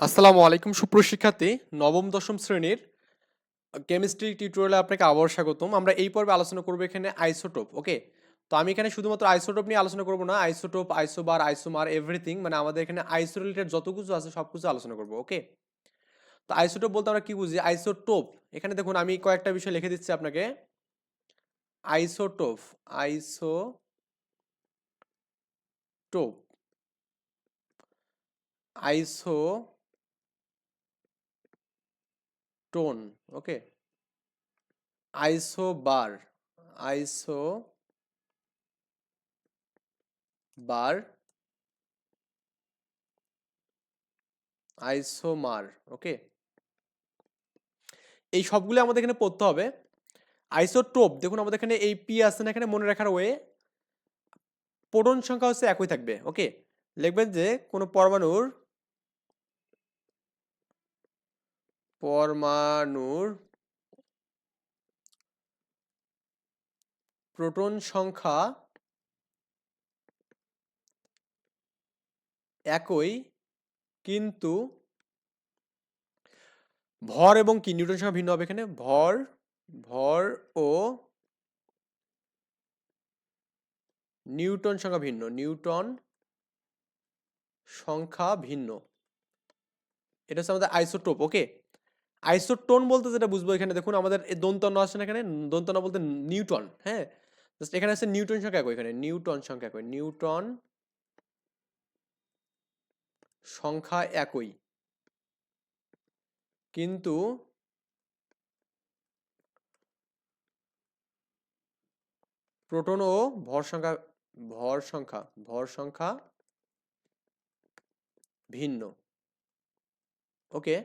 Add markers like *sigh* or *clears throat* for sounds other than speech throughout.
আসসালামু আলাইকুম সুপ্রশিক্ষার্থী নবম, দশম শ্রেণির কেমিস্ট্রি টিউটোরিয়ালে আপনাকে আবার স্বাগতম। আমরা এই পর্বে আলোচনা করব এখানে আইসোটোপ, ওকে? তো আমি এখানে শুধুমাত্র আইসোটোপ নিয়ে আলোচনা করব না, আইসোটোপ, আইসোবার, আইসোমার এভরিথিং মানে আমাদের এখানে আইসো রিলেটেড যত কিছু আছে সব কিছু আলোচনা করব, ওকে? তো আইসোটোপ বলতে আমরা কি বুঝি? আইসোটোপ। এখানে দেখুন, আমি কয়েকটা বিষয় লিখে দিচ্ছি আপনাকে। আইসোটোপ আইসো টোপ আইসো টোন ওকে? আইসো বার আইসো বার আইসোমার ওকে? এই সবগুলো আমাদের এখানে পড়তে হবে। আইসোটোপ, দেখুন আমাদের এখানে এই পি আছে না এখানে মনে রাখার ওয়ে, প্রোটন সংখ্যা হচ্ছে একই থাকবে, ওকে? লিখবেন যে কোনো পরমাণুর পরমাণুর প্রোটন সংখ্যা একই, কিন্তু ভর এবং কি? নিউটন সংখ্যা ভিন্ন হবে এখানে। ভর ভর ও নিউটন সংখ্যা ভিন্ন। নিউটন সংখ্যা ভিন্ন। এটা হচ্ছে আমাদের আইসোটোপ ওকে আইসোটোন বলতে যেটা বুঝব এখানে, দেখুন আমাদের দন্তন্য আসছে না এখানে? দন্তন্য বলতে নিউটন হ্যাঁ? জাস্ট এখানে আছে নিউটন সংখ্যা একই, এখানে নিউটন সংখ্যা একই নিউটন সংখ্যা একই। কিন্তু প্রোটন ও ভর সংখ্যা ভর সংখ্যা ভর সংখ্যা ভিন্ন। ওকে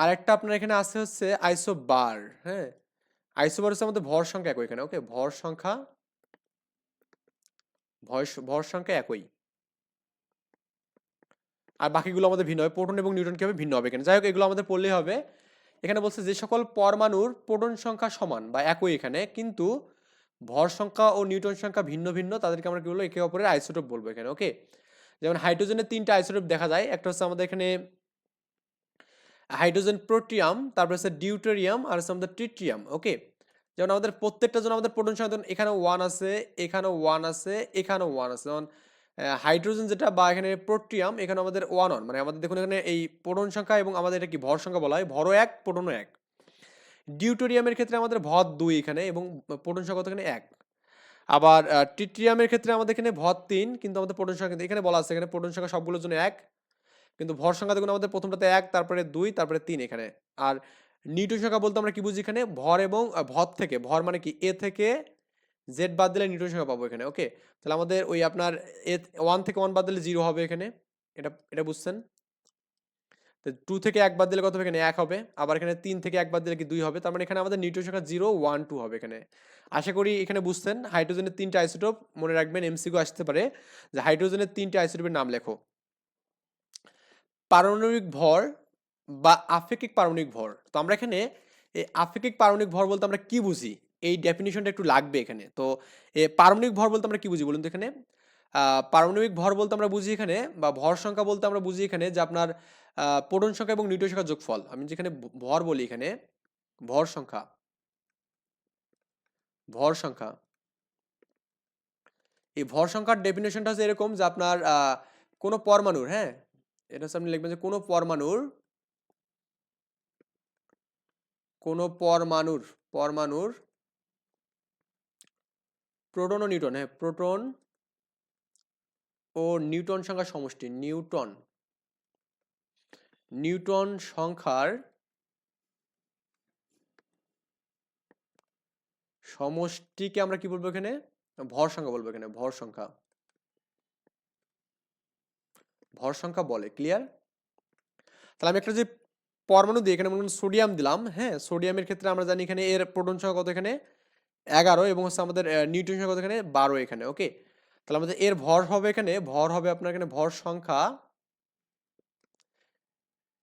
আরেকটা আপনার এখানে আছে হচ্ছে আইসো বার হ্যাঁ? আইসো বার হচ্ছে আমাদের ভর সংখ্যা একই এখানে ওকে ভর সংখ্যা ভর সংখ্যা একই। আর বাকিগুলো আমাদের ভিন্ন হবে, প্রোটন এবং নিউটন কি হবে ভিন্ন হবে এখানে? যাই হোক, এগুলো আমাদের পড়লেই হবে। এখানে বলছে যে সকল পরমাণুর প্রোটন সংখ্যা সমান বা একই এখানে, কিন্তু ভর সংখ্যা ও নিউটন সংখ্যা ভিন্ন ভিন্ন, তাদেরকে আমরা কি বলব? একে অপরের আইসোটোপ বলব এখানে ওকে যেমন হাইড্রোজেনের তিনটা আইসোটোপ দেখা যায়, একটা হচ্ছে আমাদের এখানে হাইড্রোজেন প্রোটিয়াম, তারপর হচ্ছে ডিউটেরিয়াম আর হচ্ছে আমাদের ট্রিট্রিয়াম, ওকে? যেমন আমাদের প্রত্যেকটা জন্য আমাদের প্রোটন সংখ্যা এখানে ওয়ান আছে, এখানেও ওয়ান আছে, এখানেও ওয়ান আছে। যেমন হাইড্রোজেন যেটা বা এখানে প্রোটিয়াম এখানে আমাদের ওয়ান ওয়ান মানে আমাদের দেখুন এখানে এই প্রোটন সংখ্যা এবং আমাদের এটা কি, ভর সংখ্যা বলা হয়, ভরও এক, প্রোটনও এক। ডিউটোরিয়ামের ক্ষেত্রে আমাদের ভর দুই এখানে এবং প্রোটন সংখ্যা এখানে এক। আবার টিট্রিয়ামের ক্ষেত্রে আমাদের এখানে ভর তিন, কিন্তু আমাদের প্রোটন সংখ্যা এখানে বলা আছে, এখানে প্রোটন সংখ্যা সবগুলোর জন্য এক। কিন্তু ভর সংখ্যা দেখুন আমাদের প্রথমটাতে এক, তারপরে দুই, তারপরে তিন এখানে। আর নিউটন সংখ্যা বলতে আমরা কি বুঝি এখানে? ভর এবং ভর থেকে। ভর মানে কি? এ থেকে জেড বাদ দিলে নিউটন সংখ্যা পাবো এখানে, ওকে? তাহলে আমাদের ওই আপনার এ, ওয়ান থেকে ওয়ান বাদ দিলে জিরো হবে এখানে। এটা এটা বুঝছেন? তো টু থেকে এক বাদ দিলে কত হবে এখানে? এক হবে। আবার এখানে তিন থেকে এক বাদ দিলে কি দুই হবে? তার মানে এখানে আমাদের নিউটন সংখ্যা জিরো, ওয়ান, টু হবে এখানে। আশা করি এখানে বুঝছেন? হাইড্রোজেনের তিনটা আইসোটোপ মনে রাখবেন, এমসিকিউ আসতে পারে। যে হাইড্রোজেনের তিনটা আইসোটোপের নাম লেখো। পারমাণবিক ভর বা আফেকিক পারমাণবিক ভর। তো আমরা এখানে এই আফেকিক পারমাণবিক ভর বলতে আমরা কি বুঝি? এই ডেফিনিশনটা একটু লাগবে এখানে। তো পারমাণবিক ভর বলতে আমরা কি বুঝি বলুন তো এখানে? পারমাণবিক ভর বলতে আমরা বুঝি এখানে বা ভর সংখ্যা বলতে আমরা বুঝি এখানে যে আপনার প্রোটন সংখ্যা এবং নিউটন সংখ্যা যোগফল। আমি যেখানে ভর বলি এখানে, ভর সংখ্যা। ভর সংখ্যা। এই ভর সংখ্যার ডেফিনেশনটা হচ্ছে এরকম যে আপনার কোনো পরমাণুর হ্যাঁ? এটা আপনি লিখবেন যে, কোনো পরমাণুর কোনো পরমাণুর পরমাণুর প্রোটন ও নিউটন হ্যাঁ প্রোটন ও নিউটন সংখ্যার সমষ্টি নিউটন নিউটন সংখ্যার সমষ্টিকে আমরা কি বলব এখানে? ভর সংখ্যা বলব এখানে, ভর সংখ্যা। ভর সংখ্যা বলে ক্লিয়ার তাহলে আমি একটা যে পরমাণু দিই এখানে মনে সোডিয়াম দিলাম হ্যাঁ? সোডিয়ামের ক্ষেত্রে আমরা জানি এখানে এর প্রোটন সংখ্যা কত এখানে? এগারো এবং হচ্ছে আমাদের নিউটন সংখ্যা কত এখানে? বারো এখানে ওকে তাহলে আমাদের এর ভর হবে এখানে, ভর হবে আপনার এখানে ভর সংখ্যা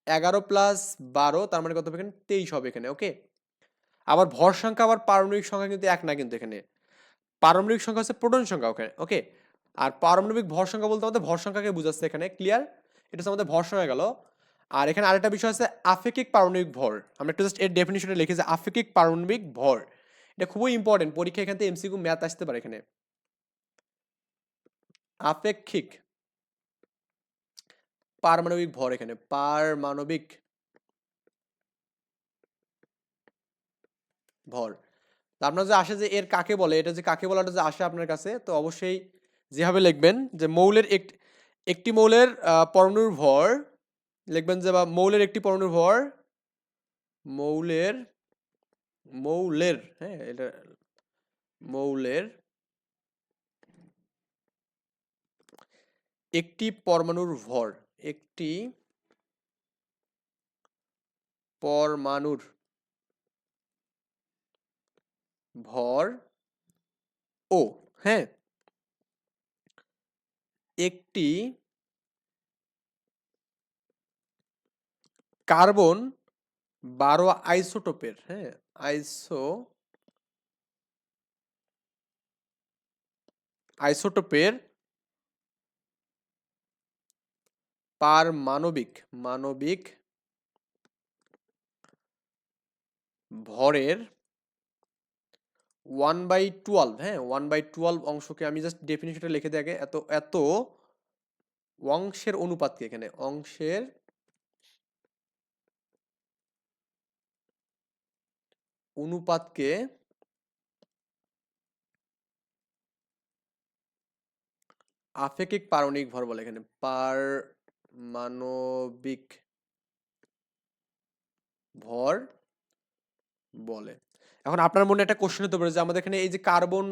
এগারো প্লাস বারো, তার মানে কত হবে এখানে? তেইশ হবে এখানে ওকে আবার ভর সংখ্যা, আবার পারমাণবিক সংখ্যা কিন্তু এক না কিন্তু এখানে। পারমাণবিক সংখ্যা হচ্ছে প্রোটন সংখ্যা ওখানে ওকে আর পারমাণবিক ভর সংখ্যা বলতে আমাদের ভর সংখ্যাকে বুঝাচ্ছে এখানে ক্লিয়ার এটা হচ্ছে আমাদের ভর হয়ে গেল। আর এখানে আরেকটা বিষয় আছে আপেক্ষিক পারমাণবিক ভর। আমরা একটু জাস্ট এর ডেফিনিশনে লিখি যে আপেক্ষিক পারমাণবিক ভর। এটা খুবই ইম্পর্টেন্ট পরীক্ষা এখান থেকে এমসিকিউ ম্যাথ আসতে পারে এখানে। আপেক্ষিক পারমাণবিক ভর এখানে, পারমাণবিক ভর। আপনার যে আসে যে এর কাকে বলে, এটা যে কাকে বলাটা যে আসে আপনার কাছে, তো অবশ্যই যেভাবে লিখবেন যে মৌলের এক- একটি মৌলের পরমাণুর ভর, লিখবেন যে বা মৌলের একটি পরমাণুর ভর, মৌলের মৌলের হ্যাঁ এটা মৌলের একটি পরমাণুর ভর, একটি পরমাণুর ভর, ও হ্যাঁ। একটি কার্বন বারো আইসোটোপের হ্যাঁ আইসো আইসোটোপের পার মানবিক মানবিক ভরের ওয়ান বাই টুয়েলভ হ্যাঁ? ওয়ান বাই টুয়েলভ অংশকে আমি জাস্ট ডেফিনিশনটা লিখে আগে। এত এত অংশের অনুপাতকে এখানে? অংশের অনুপাতকে আপেক্ষিক পারমাণবিক ভর বলে এখানে। পার মানবিক ভর বলে। এখন আপনার মনে একটা কোশ্চেন হতে পারে যে আমাদের এখানে এই যে কার্বন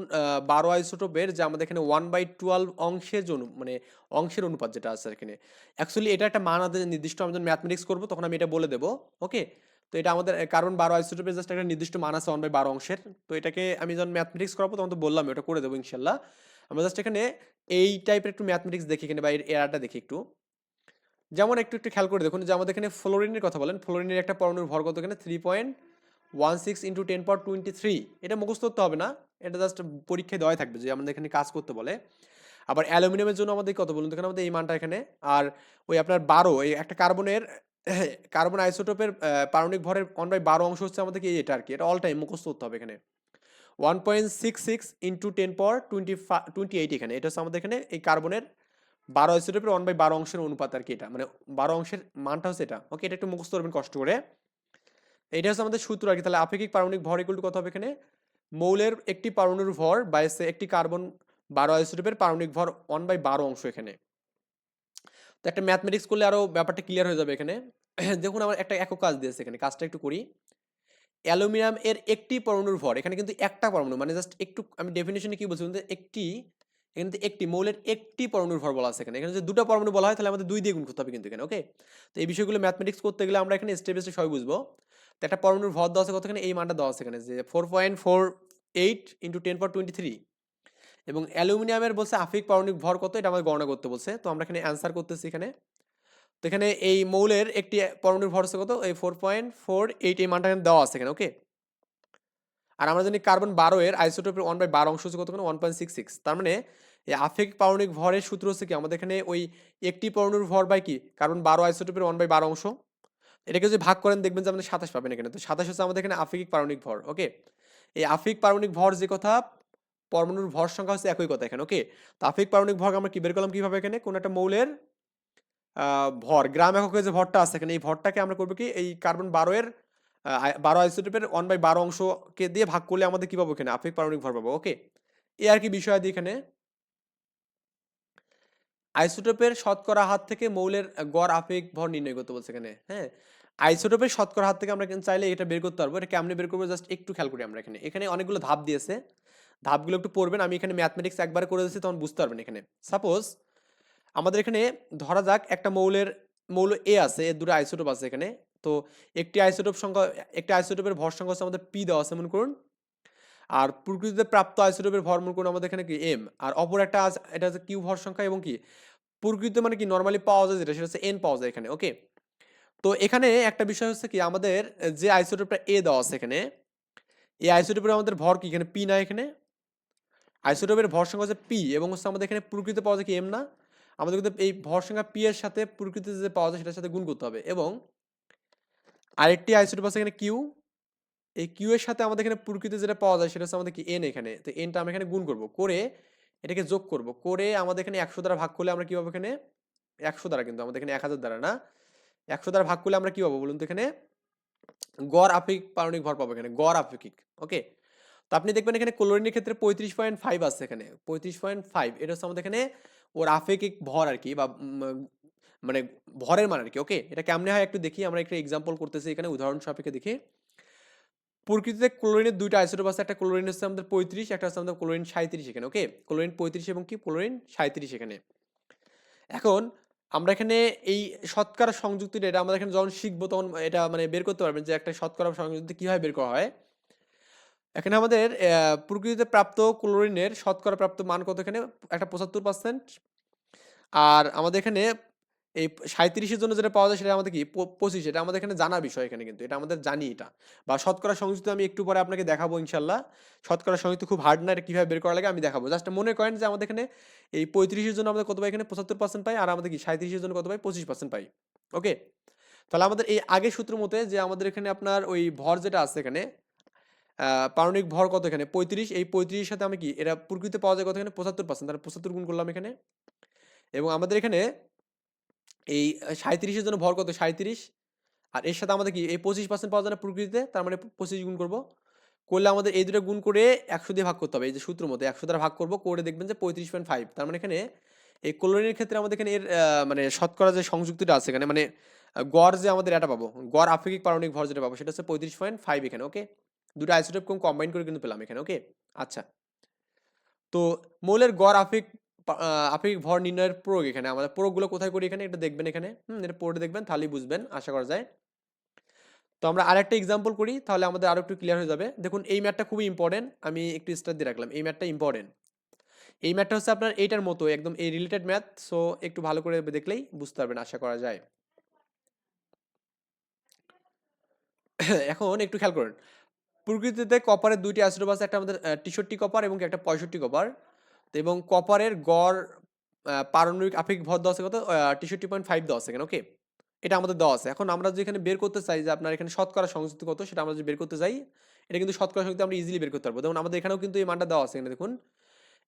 বারো আইসোটোপের যে আমাদের এখানে ওয়ান বাই টুয়েলভ অংশের যে অনু- মানে অংশের অনুপাত যেটা আছে এখানে। অ্যাকচুয়ালি এটা একটা মান আমাদের নির্দিষ্ট আমি যখন ম্যাথমেটিক্স করব তখন আমি এটা বলে দেবো ওকে তো এটা আমাদের কার্বন বারো আইসোটোপের জাস্ট একটা নির্দিষ্ট মান আছে ওয়ান বাই বারো অংশের। তো এটাকে আমি যখন ম্যাথমেটিক্স করাবো তখন তো বললাম, ওটা করে দেবো ইনশাল্লাহ। আমরা জাস্ট এখানে এই টাইপের একটু ম্যাথমেটিক্স দেখি এখানে, বা এর এরাটা দেখি একটু। যেমন একটু একটু খেয়াল করে দেখুন যে আমাদের এখানে ফ্লোরিনের কথা বলেন, ফ্লোরিনের একটা পরমাণুর ভর কত এখানে? Three point one six into ten power twenty three এটা মুখস্থ করতে হবে না। এটা জাস্ট পরীক্ষায় দেওয়াই থাকবে যে আমাদের এখানে কাজ করতে বলে। আবার অ্যালুমিনিয়ামের জন্য আমাদের কত বলুন তো এখানে আমাদের এই মানটা এখানে। আর ওই আপনার বারো, এই একটা কার্বনের, কার্বন আইসোটোপের পারমাণবিক ভরের ওয়ান বাই বারো অংশ হচ্ছে আমাদের কি এটা আর কি। এটা অল টাইম মুখস্থ করতে হবে এখানে। One point six six into ten power twenty five twenty eight এখানে। এটা হচ্ছে আমাদের এখানে এই কার্বনের বারো আইসোটোপের ওয়ান বাই বারো অংশের অনুপাত আর কি এটা। মানে বারো অংশের মানটা হচ্ছে এটা। ওকে এটা একটু মুখস্থ করবেন কষ্ট করে। এটা হচ্ছে আমাদের সূত্র আর কি। তাহলে আপেক্ষিক পারমাণবিক ভর ইকুয়াল কত হবে এখানে? মৌলের একটি পারমাণুর ভর বা একটি কার্বন বারো আইসোটোপের পারমাণবিক ভর ওয়ান বাই বারো অংশ এখানে। তো একটা ম্যাথমেটিক্স করলে আরও ব্যাপারটা ক্লিয়ার হয়ে যাবে এখানে। *clears throat* দেখুন আমার একটা একক কাজ দিয়েছে এখানে, কাজটা একটু করি। অ্যালুমিনিয়াম এর একটি পরমাণুর ভর, এখানে কিন্তু একটা পরমাণু মানে জাস্ট একটু, আমি ডেফিনেশনে কি বলছি একটি, এখানে একটি, মৌলের একটি পরমাণুর ভর বলা আছে এখানে। এখানে যদি দুটো পরমাণু বলা হয় তাহলে আমাদের দুই দিয়ে গুণ করতে হবে কিন্তু এখানে ওকে তো এই বিষয়গুলো ম্যাথমেটিক্স করতে গেলে আমরা এখানে স্টেপ স্টেপ সবাই বুঝব। তো একটা পরমাণুর ভর দেওয়া আছে কতখানে? এই মানটা দেওয়া আছে এখানে যে four point four eight into ten পর টোয়েন্টি থ্রি এবং অ্যালুমিনিয়ামের বলছে আফিক পারমাণবিক ভর কত? এটা আমাদের গণনা করতে বলছে। তো আমরা এখানে অ্যান্সার করতেছি এখানে। তো এখানে এই মৌলের একটি পরমাণুর ভর আছে কত? এই ফোর পয়েন্ট ফোর এইট এই মানটা এখানে দেওয়া আছে এখানে ওকে আর আমরা জানি কার্বন বারো এর আইসোটোপের ওয়ান বাই বারো অংশ হচ্ছে কত ওয়ান পয়েন্ট সিক্স সিক্স তার মানে এই আফেক পারমাণবিক ভরের সূত্র হচ্ছে কি? আমাদের এখানে ওই একটি পরমাণুর ভর বাই কি? কার্বন বারো আইসোটোপের ওয়ান বাই বারো অংশ। এটাকে যদি ভাগ করেন, দেখবেন যে আমাদের সাতাশ পাবেন এখানে। তো সাতাশ হচ্ছে আমাদের এখানে আফেকিক পারমাণবিক ভর, ওকে? এই আফিক পারমাণবিক ভর যে কথা, পরমাণুর ভর সংখ্যা হচ্ছে একই কথা এখানে, ওকে? তো আফিক পারমাণবিক ভর আমরা কি বের করলাম কীভাবে এখানে? কোন একটা মৌলের ভর, গ্রাম এককে যে ভরটা আছে এখানে, এই ভরটাকে আমরা করব কি? এই কার্বন বারো এর বারো আইসোটোপের ওয়ান বাই বারো অংশকে দিয়ে ভাগ করলে আমাদের কি পাবো এখানে? আফিক পারমাণবিক ভর পাবো, ওকে? এই আর কি বিষয় দিয়ে এখানে? আইসোটোপের শতকরা হাত থেকে মৌলের গড় আপেক্ষিক ভর নির্ণয় করতে বলছে এখানে হ্যাঁ? আইসোটোপের শতকরা হাত থেকে আমরা চাইলে এটা বের করতে পারব। এটা কেমনে বের করব? জাস্ট একটু খেয়াল করি আমরা এখানে। এখানে অনেকগুলো ধাপ দিয়েছে। ধাপগুলো একটু পড়বেন। আমি এখানে ম্যাথমেটিক্স একবার করে দিচ্ছি তখন বুঝতে পারবেন এখানে। সাপোজ আমাদের এখানে ধরা যাক একটা মৌলের, মৌল এ আছে, এর দুটো আইসোটোপ আছে এখানে। তো একটি আইসোটোপ সংখ্যা, একটি আইসোটোপের ভর সংখ্যা হচ্ছে আমাদের পি দেওয়া আছে, মনে করুন। আর প্রকৃতিতে প্রাপ্ত আইসোটোপের ভর মনে করুন আমাদের এখানে কি? এম আর অপর একটা এটা হচ্ছে কিউ ভর সংখ্যা এবং কি? প্রকৃতিতে মানে কি? নর্মালি পাওয়া যায় যেটা, সেটা হচ্ছে এন পাওয়া যায় এখানে ওকে তো এখানে একটা বিষয় হচ্ছে কি, আমাদের যে আইসোটোপটা এ দেওয়া আছে এখানে, এই আইসোটোপের আমাদের ভর কি? এখানে পি না এখানে? আইসোটোপের ভর সংখ্যা হচ্ছে পি এবং হচ্ছে আমাদের এখানে প্রকৃত পাওয়া যায় কি? এম না। আমাদের কিন্তু এই ভর সংখ্যা পি এর সাথে প্রকৃতিতে যে পাওয়া যায় সেটার সাথে গুণ করতে হবে এবং আরেকটি আইসোটোপ আছে এখানে কিউ এই কিউ এর সাথে আমাদের এখানে প্রকৃতি যেটা পাওয়া যায় সেটা হচ্ছে আমাদের কি? এন এখানে। তো এনটা আমরা এখানে গুণ করব। করে এটাকে যোগ করব। করে আমাদের এখানে একশো দ্বারা ভাগ করলে আমরা কি এখানে? একশো দ্বারা কিন্তু, আমাদের এখানে এক হাজার দ্বারা না? একশো দ্বারা ভাগ করলে আমরা কি পাবো বলুন তো এখানে? গড় আপেক্ষিক পারমাণবিক ভর পাবো এখানে, গড় আপেক্ষিক ওকে তো আপনি দেখবেন এখানে ক্লোরিনের ক্ষেত্রে পঁয়ত্রিশ পয়েন্ট ফাইভ আছে এখানে, পঁয়ত্রিশ পয়েন্ট ফাইভ এটা হচ্ছে আমাদের এখানে ওর আপেক্ষিক ভর আর কি, বা মানে ভরের মান আর কি ওকে এটা কেমনে হয় একটু দেখি, আমরা একটা এক্সাম্পল করতেছি এখানে, উদাহরণ সাপেক্ষে দেখি। প্রকৃতিতে ক্লোরিনের দুইটা আইসোটোপ আছে, একটা ক্লোরিন হচ্ছে আমাদের পঁয়ত্রিশ, একটা হচ্ছে আমাদের ক্লোরিন সাঁত্রিশ এখানে ওকে ক্লোরিন পঁয়ত্রিশ এবং কি? ক্লোরিন সাঁত্রিশ এখানে। এখন আমরা এখানে এই শতকরা সংযুক্তিটা এটা আমরা এখানে যখন শিখব তখন এটা মানে বের করতে পারবেন যে একটা শতকরা সংযুক্তি কীভাবে বের করা হয়। এখানে আমাদের প্রকৃতিতে প্রাপ্ত ক্লোরিনের শতকরা প্রাপ্ত মান কত এখানে? একটা পঁচাত্তর পার্সেন্ট আর আমাদের এখানে এই সাঁত্রিশের জন্য যেটা পাওয়া যায় সেটা আমাদের কি? পঁচিশ, এটা আমাদের এখানে জানা বিষয় এখানে কিন্তু। এটা আমাদের জানি এটা। বা শতকরা সংযুক্ত আমি একটু পরে আপনাকে দেখাবো ইনশাল্লাহ। শতকরা সংযুক্ত খুব হার্ড না, এটা কীভাবে বের করা লাগে আমি দেখাবো। জাস্ট মনে করেন যে আমাদের এখানে এই পঁয়ত্রিশের জন্য আমাদের কত পাই? এখানে পঁচাত্তর পার্সেন্ট পাই, আর আমাদের কি? সাঁত্রিশের জন্য কত পাই? পঁচিশ পার্সেন্ট পাই। ওকে তাহলে আমাদের এই আগের সূত্র মতে যে আমাদের এখানে আপনার ওই ভর যেটা আছে এখানে পারণিক ভর কত এখানে? পঁয়ত্রিশ। এই পঁয়ত্রিশের সাথে আমি কি? এটা প্রকৃতিতে পাওয়া যায় কত এখানে? পঁচাত্তর পার্সেন্ট তাহলে পঁচাত্তর গুণ করলাম এখানে। এবং আমাদের এখানে এই সাঁত্রিশের জন্য ভর কত? সাঁত্রিশ আর এর সাথে আমাদের কি? এই পঁচিশ পার্সেন্ট পাওয়া যায় প্রকৃতিতে তার মানে পঁচিশ গুণ করব। করলে আমাদের এই দুটো গুণ করে একশো দিয়ে ভাগ করতে হবে। এই যে সূত্র মতো একশো দ্বারা ভাগ করব করে দেখবেন যে পঁয়ত্রিশ পয়েন্ট ফাইভ তার মানে এখানে এই ক্লোরিনের ক্ষেত্রে আমাদের এখানে এর মানে শতকরা যে সংযুক্তিটা আছে এখানে মানে গড় যে আমাদের এটা পাবো গড় আপেক্ষিক পারমাণবিক ভর যেটা পাবো সেটা হচ্ছে পঁয়ত্রিশ পয়েন্ট ফাইভ এখানে ওকে দুটো আইসোটোপ কম কম্বাইন করে কিন্তু পেলাম এখানে ওকে আচ্ছা। তো মৌলের গড় আহ, আপেক্ষিক ভর নির্ণয়ের প্রয়োগ এখানে, আমাদের প্রয়োগগুলো কোথায় করি এখানে? এটা দেখবেন এখানে। হুম, এটা পড়ে দেখবেন, তাহলেই বুঝবেন, আশা করা যায়। তো আমরা আরেকটা এক্সাম্পল করি, তাহলে আমাদের আরও একটু ক্লিয়ার হয়ে যাবে। দেখুন, এই ম্যাটটা খুবই ইম্পর্টেন্ট আমি একটু স্টার দিয়ে রাখলাম। এই ম্যাটটা ইম্পর্টেন্ট এই ম্যাটটা হচ্ছে আপনার এইটার মতো, একদম এই রিলেটেড ম্যাথ সো একটু ভালো করে দেখলেই বুঝতে পারবেন, আশা করা যায়। *coughs* এখন একটু খেয়াল করুন। প্রকৃতিতে কপারের দুইটি অ্যাসিডোপ আছে একটা আমাদের টিশর্টি কপার এবং একটা পঁয়ষট্টি কপার এবং কপারের গড় পারমাণবিক আপেক্ষিক ভর দেওয়া আছে কত টিশর্টি পয়েন্ট ফাইভ দেওয়া আছে এখানে ওকে এটা আমাদের দেওয়া আছে। এখন আমরা যদি এখানে বের করতে চাই যে আপনার এখানে শতকরা সংযুক্তি কত, সেটা আমরা যদি বের করতে চাই এটা কিন্তু শতকরা সংযুক্তি আমরা ইজিলি বের করতে পারব। যেমন আমাদের এখানেও কিন্তু এই মানটা দেওয়া আছে এখানে, দেখুন।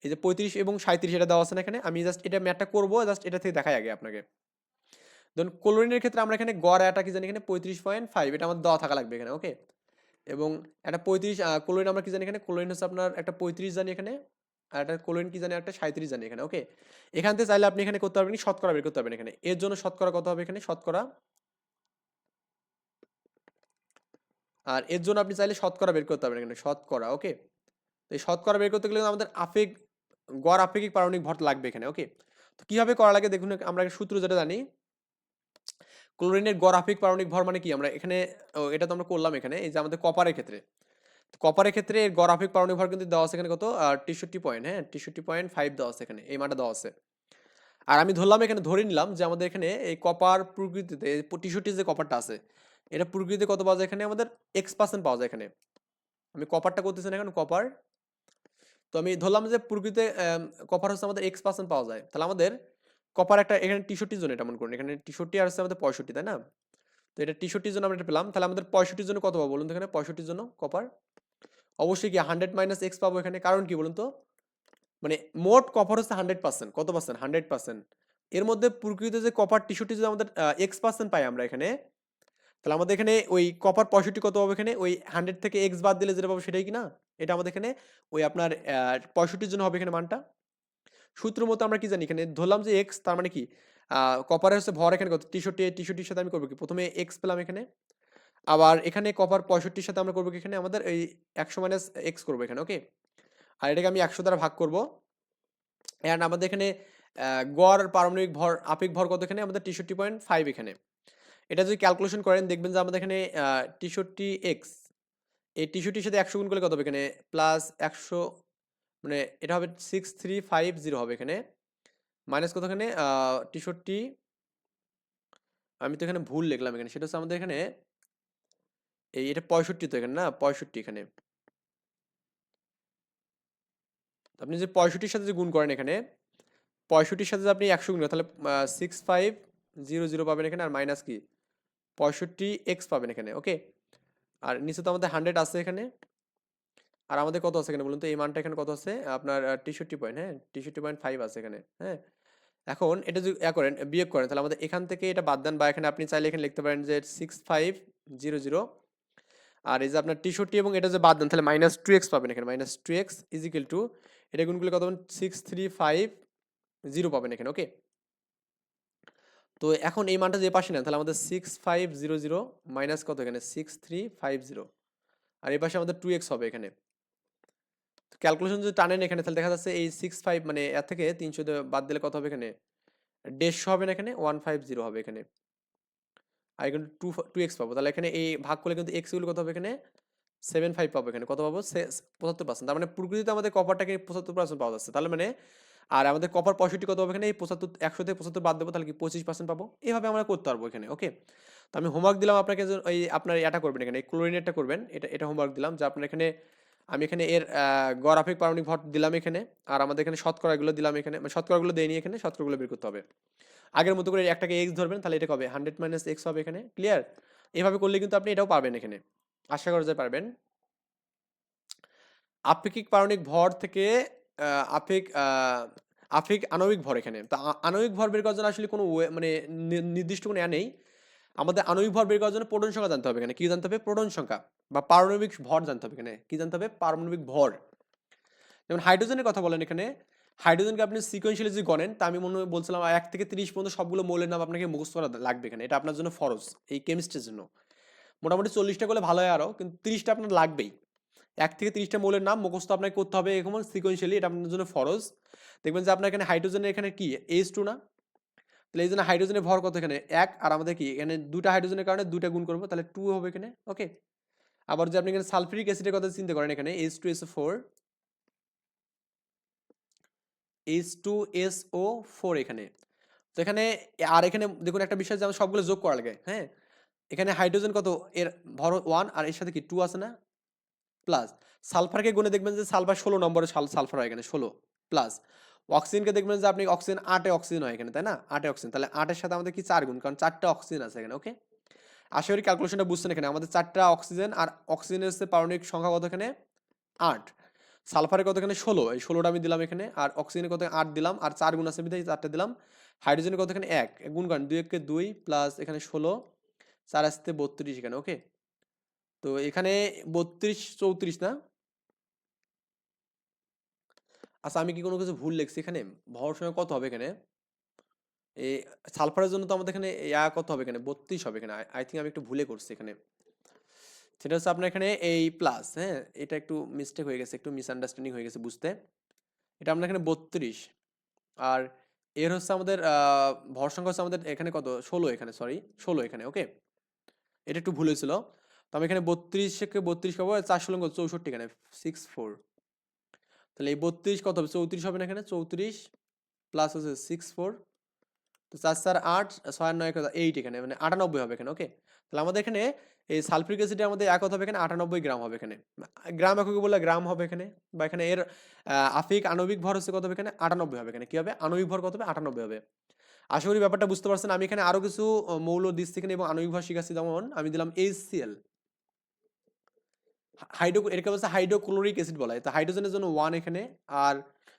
এই যে পঁয়ত্রিশ এবং সাঁত্রিশ এটা দেওয়া আছে না এখানে, আমি জাস্ট এটা ম্যাটটা করব জাস্ট এটা থেকে দেখাই আগে আপনাকে। ধরুন ক্লোরিনের ক্ষেত্রে আমরা এখানে গড় একটা কি জানি এখানে? পঁয়ত্রিশ পয়েন্ট ফাইভ এটা আমাদের দেওয়া থাকা লাগবে এখানে ওকে এবং একটা পঁয়ত্রিশ ক্লোরিন আমরা কি জানি এখানে? ক্লোরিন হচ্ছে আপনার একটা পঁয়ত্রিশ জানি এখানে আর একটা ক্লোরিন কি জানি, একটা সাঁত্রিশ জানি এখানে ওকে এখান থেকে চাইলে আপনি এখানে করতে পারবেন শতকরা বের করতে পারবেন এখানে। এর জন্য শতকরা কত হবে এখানে? শতকরা। আর এর জন্য আপনি চাইলে শতকরা বের করতে পারবেন এখানে, শতকরা ওকে তো এই শতকরা বের করতে গেলে আমাদের আফেক গড় আপেক্ষিক পারমাণবিক ভর লাগবে এখানে ওকে তো কীভাবে করা লাগে? দেখুন, আমরা সূত্র যেটা জানি, ক্লোরিনের গড় আপেক্ষিক পারমাণবিক ভর মানে কি? আমরা এখানে এটা তো আমরা করলাম এখানে, এই যে আমাদের কপারের ক্ষেত্রে। কপারের ক্ষেত্রে এর গড় আপেক্ষিক পারমাণবিক ভর কিন্তু দেওয়া আছে এখানে কত? টিশর্টি পয়েন্ট হ্যাঁ টিশর্টি পয়েন্ট ফাইভ দেওয়া আছে এখানে, এই মানটা দেওয়া আছে। আর আমি ধরলাম, এখানে ধরে নিলাম যে আমাদের এখানে এই কপার প্রকৃতিতে টিশর্টি যে কপারটা আছে, এটা প্রকৃতিতে কত পাওয়া যায় এখানে? আমাদের এক্স পার্সেন্ট পাওয়া যায় এখানে। আমি কপারটা করতেছি না এখন, কপার। তো আমি ধরলাম যে প্রকৃতিতে কপার হচ্ছে আমাদের এক্স পার্সেন্ট পাওয়া যায়। তাহলে আমাদের কপার একটা, এখানে টিশর্টির জন্য এটা মনে করুন, এখানে টিশর্টি আর হচ্ছে আমাদের পঁয়ষট্টি, তাই না? তো এটা টিশর্টির জন্য আমরা এটা পেলাম, তাহলে আমাদের পঁয়ষট্টির জন্য কত পাবো বলুন এখানে? পঁয়ষট্টির জন্য কপার অবশ্যই কি হান্ড্রেড মাইনাস এক্স পাবো এখানে। কারণ কি বলুন তো? মানে মোট কপার হচ্ছে হান্ড্রেড পার্সেন্ট কত পার্সেন্ট হান্ড্রেড পার্সেন্ট এর মধ্যে প্রকৃতিতে যে কপার টিস্যুটি যদি আমাদের এক্স পার্সেন্ট পাই আমরা এখানে। তাহলে আমাদের এখানে ওই কপার পঁয়ষট্টি কত পাবো এখানে? ওই হান্ড্রেড থেকে এক্স বাদ দিলে যেটা পাবো সেটাই কি না? এটা আমাদের এখানে ওই আপনার পঁয়ষট্টির জন্য হবে এখানে মানটা। সূত্র মতো আমরা কি জানি? এখানে ধরলাম যে এক্স তার মানে কি? কপারের হচ্ছে ভর এখানে কত? টিশর্টি টিশর্টির সাথে আমি করব কি? প্রথমে এক্স পেলাম এখানে। আবার এখানে কপার পঁয়ষট্টির সাথে আমরা করব এখানে? আমাদের এই একশো মাইনাস এক্স করব এখানে ওকে আর এটাকে আমি একশো দ্বারা ভাগ করব। অ্যান্ড আমাদের এখানে গড়, পারমাণবিক ভর, আপেক ভর কত এখানে? আমাদের টিশর্টি পয়েন্ট ফাইভ এখানে। এটা যদি ক্যালকুলেশন করেন, দেখবেন যে আমাদের এখানে টিশর্টি এক্স এই টিশর্টির সাথে একশো গুণ করলে কত হবে এখানে? প্লাস একশো মানে এটা হবে সিক্স থ্রি ফাইভ জিরো হবে এখানে। মাইনাস কত এখানে? টিশর্টি আমি তো এখানে ভুল লিখলাম এখানে। সেটা হচ্ছে আমাদের এখানে এই এটা পঁয়ষট্টি তো এখানে না? পঁয়ষট্টি এখানে। আপনি যে পঁয়ষট্টির সাথে যে গুণ করেন এখানে, পঁয়ষট্টির সাথে আপনি একশো গুণ তাহলে সিক্স ফাইভ জিরো জিরো পাবেন এখানে, আর মাইনাস কি? পঁয়ষট্টি এক্স পাবেন এখানে ওকে আর নিচে তো আমাদের হান্ড্রেড আছে এখানে। আর আমাদের কত আছে এখানে বলুন তো? এই মানটা এখানে কত আছে? আপনার টিষট্টি পয়েন্ট হ্যাঁ? টিষট্টি পয়েন্ট ফাইভ আছে এখানে হ্যাঁ? এখন এটা যদি ইয়া করেন, বিয়োগ করেন, তাহলে আমাদের এখান থেকে এটা বাদ দেন, বা এখানে আপনি চাইলে এখানে লিখতে পারেন যে সিক্স ফাইভ জিরো জিরো আর এই যে আপনার টি এবং এটা যে বাদ দেন, তাহলে মাইনাস টু এক্স পাবেন এখানে। Minus two x equal to এটা গুণগুলো কত পাবেন? সিক্স থ্রি ফাইভ জিরো পাবেন এখানে ওকে তো এখন এই মানটা যে পাশে নেন, তাহলে আমাদের six five zero zero minus কত এখানে? সিক্স থ্রি ফাইভ জিরো আর এই পাশে আমাদের টু এক্স হবে এখানে। তো ক্যালকুলেশন যদি টানেন এখানে, তাহলে দেখা যাচ্ছে এই সিক্স ফাইভ মানে এর থেকে তিনশো বাদ দিলে কত হবে এখানে? দেড়শো হবে না এখানে ওয়ান ফাইভ জিরো হবে এখানে। আর এখানে টু টু এক্স পাবো। তাহলে এখানে এই ভাগ করলে কিন্তু এক্সগুলো কত হবে এখানে? সেভেন ফাইভ পাবো এখানে। কত পাবো? পঁচাত্তর পার্সেন্ট তার মানে প্রকৃতিতে আমাদের কপারটাকে পঁচাত্তর পার্সেন্ট পাওয়া যাচ্ছে। তাহলে মানে আর আমাদের কপার পঁয়ষট্টি কত হবে এখানে? এই পঁচাত্তর, একশো থেকে পঁচাত্তর বাদ দেবো, তাহলে কি পঁচিশ পার্সেন্ট পাবো? এইভাবে আমরা করতে পারব এখানে ওকে তো আমি হোমওয়ার্ক দিলাম আপনাকে ওই আপনার এটা করবেন এখানে ক্লোরিনেটটা করবেন। এটা এটা হোমওয়ার্ক দিলাম যে আপনার এখানে আমি এখানে এর গড়াফিক পারমাণবিক ভর দিলাম এখানে, আর আমাদের এখানে শতকরাগুলো দিলাম এখানে মানে শতকরাগুলো দেয়নি এখানে, শতকরাগুলো বের করতে হবে। আগের মতো করে একটাকে এক্স ধরবেন, তাহলে এটা হবে হান্ড্রেড মাইনাস এক্স হবে এখানে, ক্লিয়ার? এভাবে করলে কিন্তু আপনি এটাও পারবেন এখানে, আশা করা যায় পারবেন। আপেক্ষিক পারমাণবিক ভর থেকে আপেক আপেক্ষিক আণবিক ভর এখানে, তা আণবিক ভর বের করার জন্য আসলে কোনো মানে নির্দিষ্ট কোনো নেই। আমাদের আণবিক ভর বের করার জন্য প্রোটন সংখ্যা জানতে হবে এখানে। কি জানতে হবে? প্রোটন সংখ্যা বা পারমাণবিক ভর জানতে হবে এখানে। কি জানতে হবে? পারমাণবিক ভর। যেমন হাইড্রোজেনের কথা বলেন এখানে, হাইড্রোজেনকে আপনি সিকোয়েন্সিয়ালি যদি গণেন তা আমি মনে হয় বলছিলাম এক থেকে তিরিশ পর্যন্ত সবগুলো মৌলের নাম আপনাকে মুখস্থ করা লাগবে এখানে। এটা আপনার জন্য ফরজ এই কেমিস্ট্রির জন্য। মোটামুটি চল্লিশটা করলে ভালো হয় আরও কিন্তু তিরিশটা আপনার লাগবেই। এক থেকে তিরিশটা মৌলের নাম মুখস্থ আপনাকে করতে হবে এরকম সিকোয়েন্সিয়ালি এটা আপনার জন্য ফরজ। দেখবেন যে আপনার এখানে হাইড্রোজেনের এখানে কি? এইচ টু না? তাহলে এই জন্য হাইড্রোজেনের ভর কত এখানে? এক, আর আমাদের কি? এখানে দুটা হাইড্রোজেনের কারণে দুটা গুণ করব, তাহলে টু হবে এখানে ওকে আবার যে আপনি এখানে সালফিউরিক অ্যাসিডের কথা চিন্তা করেন এখানে H two S four H two S O four এখানে। তো এখানে, আর এখানে দেখুন একটা বিষয় যে আমার সবগুলো যোগ করা লাগে হ্যাঁ? এখানে হাইড্রোজেন কত? এর ভর ওয়ান আর এর সাথে কি টু আছে না? প্লাস সালফারকে গুণে দেখবেন যে সালফার ষোলো নম্বরে সালফার হয় এখানে, ষোলো প্লাস অক্সিজেনকে দেখবেন যে আপনি অক্সিজেন আটে অক্সিজেন হয় এখানে, তাই না? আটে অক্সিজেন। তাহলে আটের সাথে আমাদের কি চার গুণ? কারণ চারটা অক্সিজেন আছে এখানে ওকে আশা করি ক্যালকুলেশনটা বুঝছেন এখানে। আমাদের চারটা অক্সিজেন আর অক্সিজেনের হচ্ছে পারমাণবিক সংখ্যা কত এখানে? আট। সালফারের কত এখানে? ষোলো। এই ষোলোটা আমি দিলাম এখানে আর অক্সিজেনের কত আট দিলাম। আর চার গুণ আছে বিধায় চারটে দিলাম। হাইড্রোজেনের কত এখানে? এক। গুণ কারণ দুই একে দুই প্লাস এখানে ষোলো, চার আসতে বত্রিশ এখানে ওকে তো এখানে বত্রিশ চৌত্রিশ না? আচ্ছা আমি কি কোনো কিছু ভুল লিখছি এখানে? ভর সময় কত হবে এখানে। এই সালফারের জন্য তো আমাদের এখানে ইয়া কত হবে এখানে, বত্রিশ হবে এখানে। আই থিঙ্ক আমি একটু ভুলে করছি এখানে। সেটা হচ্ছে আপনার এখানে এই প্লাস হ্যাঁ? এটা একটু মিস্টেক হয়ে গেছে, একটু মিসআন্ডারস্ট্যান্ডিং হয়ে গেছে বুঝতে। এটা আপনার এখানে বত্রিশ। আর এর হচ্ছে আমাদের ভর সংখ্যা হচ্ছে আমাদের এখানে কত? ষোলো এখানে সরি ষোলো এখানে ওকে এটা একটু ভুল হয়েছিল। তো আমি এখানে বত্রিশকে বত্রিশ পাবো চার ষোলো চৌষট্টি এখানে সিক্স ফোর তাহলে এই বত্রিশ কত হবে? চৌত্রিশ হবে না এখানে? চৌত্রিশ প্লাস হচ্ছে সিক্স ফোর তো চার চার আট, ছয় নয় এইট এখানে মানে আটানব্বই হবে এখানে ওকে তাহলে আমাদের এখানে এই সালফ্রিক অ্যাসিডে আমাদের এক হবে এখানে, আটানব্বই গ্রাম হবে এখানে। গ্রাম একক বললে গ্রাম হবে এখানে, বা এখানে এর আফিক আণবিক ভর হচ্ছে কত হবে এখানে? আটানব্বই হবে এখানে, কি হবে? আণবিক ভর কত হবে? আটানব্বই হবে। আশা করি ব্যাপারটা বুঝতে পারছেন, আমি এখানে আরও কিছু মৌল দিচ্ছি এখানে এবং আণবিক ভর শিখাচ্ছি। যেমন আমি দিলাম এইচসিএল হাইড্রো, এটাকে বলছে হাইড্রোক্লোরিক অ্যাসিড বলা হয়। তো হাইড্রোজেনের জন্য ওয়ান এখানে আর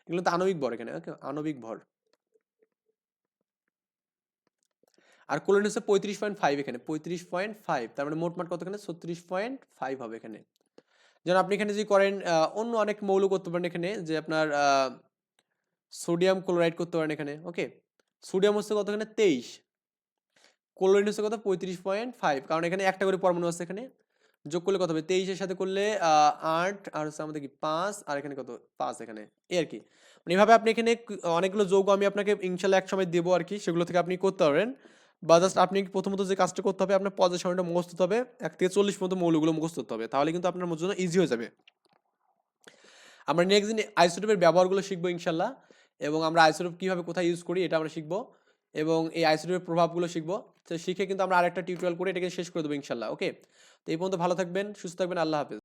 এগুলো তো আণবিক ভর এখানে। ওকে আণবিক ভর। আর ক্লোরিন হচ্ছে পঁয়ত্রিশ পয়েন্ট ফাইভ এখানে, পঁয়ত্রিশ পয়েন্ট ফাইভ তার মানে মোট মাঠ কত এখানে? ছত্রিশ পয়েন্ট ফাইভ হবে এখানে। যেন আপনি এখানে যদি করেন অন্য অনেক মৌল করতে পারেন এখানে, যে আপনার সোডিয়াম ক্লোরাইড করতে পারেন এখানে ওকে সোডিয়াম হচ্ছে কত এখানে? তেইশ। ক্লোরিন হচ্ছে কত? পঁয়ত্রিশ পয়েন্ট ফাইভ কারণ এখানে একটা করে পরমাণু আছে এখানে। যোগ করলে কত হবে? তেইশের সাথে করলে আট, আর হচ্ছে আমাদের কি, পাঁচ, আর এখানে কত? পাঁচ এখানে। এই আর কি। মানে এভাবে আপনি এখানে অনেকগুলো যৌগ আমি আপনাকে ইনশাল্লাহ এক সময় দেবো আর কি, সেগুলো থেকে আপনি করতে পারেন বা জাস্ট আপনি প্রথমত যে কাজটা করতে হবে, আপনার পজিশনটা মুখস্থ হতে হবে, এক থেকে চল্লিশ পর্যন্ত মৌলগুলো মুখস্থ করতে হবে। তাহলে কিন্তু আপনার জন্য ইজি হয়ে যাবে। আমরা নেক্সট দিন আইসোটোপের ব্যবহারগুলো শিখব ইনশাল্লাহ, এবং আমরা আইসোটোপ কীভাবে কোথায় ইউজ করি, এটা আমরা শিখব। এবং এই আইসোটোপের প্রভাবগুলো শিখব। তো শিখে কিন্তু আমরা আরেকটা টিউটোরিয়াল করে এটাকে শেষ করে দেবো ইনশাল্লাহ ওকে তো এই পর্যন্ত ভালো থাকবেন, সুস্থ থাকবেন, আল্লাহ হাফেজ।